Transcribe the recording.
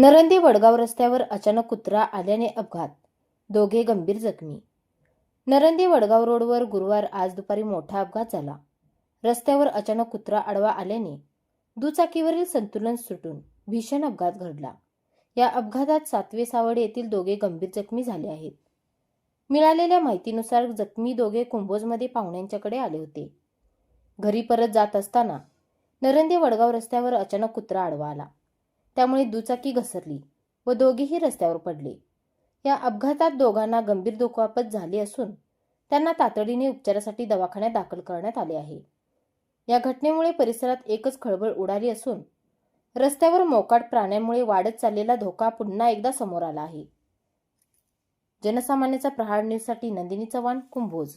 नरंदी वडगाव रस्त्यावर अचानक कुत्रा आल्याने अपघात. दोघे गंभीर जखमी. नरंदी वडगाव रोडवर गुरुवार आज दुपारी मोठा अपघात झाला. रस्त्यावर अचानक कुत्रा आडवा आल्याने दुचाकीवरील संतुलन सुटून भीषण अपघात घडला. या अपघातात सातवे सावड येथील दोघे गंभीर जखमी झाले आहेत. मिळालेल्या माहितीनुसार जखमी दोघे कुंभोजमध्ये पाहुण्यांच्याकडे आले होते. घरी परत जात असताना नरंदी वडगाव रस्त्यावर अचानक कुत्रा आडवा आला. त्यामुळे दुचाकी घसरली व दोघेही रस्त्यावर पडले. या अपघातात दोघांना गंभीर दुखापत झाली असून त्यांना तातडीने उपचारासाठी दवाखान्यात दाखल करण्यात आले आहे. या घटनेमुळे परिसरात एकच खळबळ उडाली असून रस्त्यावर मोकाट प्राण्यांमुळे वाढत चाललेला धोका पुन्हा एकदा समोर आला आहे. जनसामान्याचा प्रहार न्यूजसाठी नंदिनी चव्हाण कुंभोज.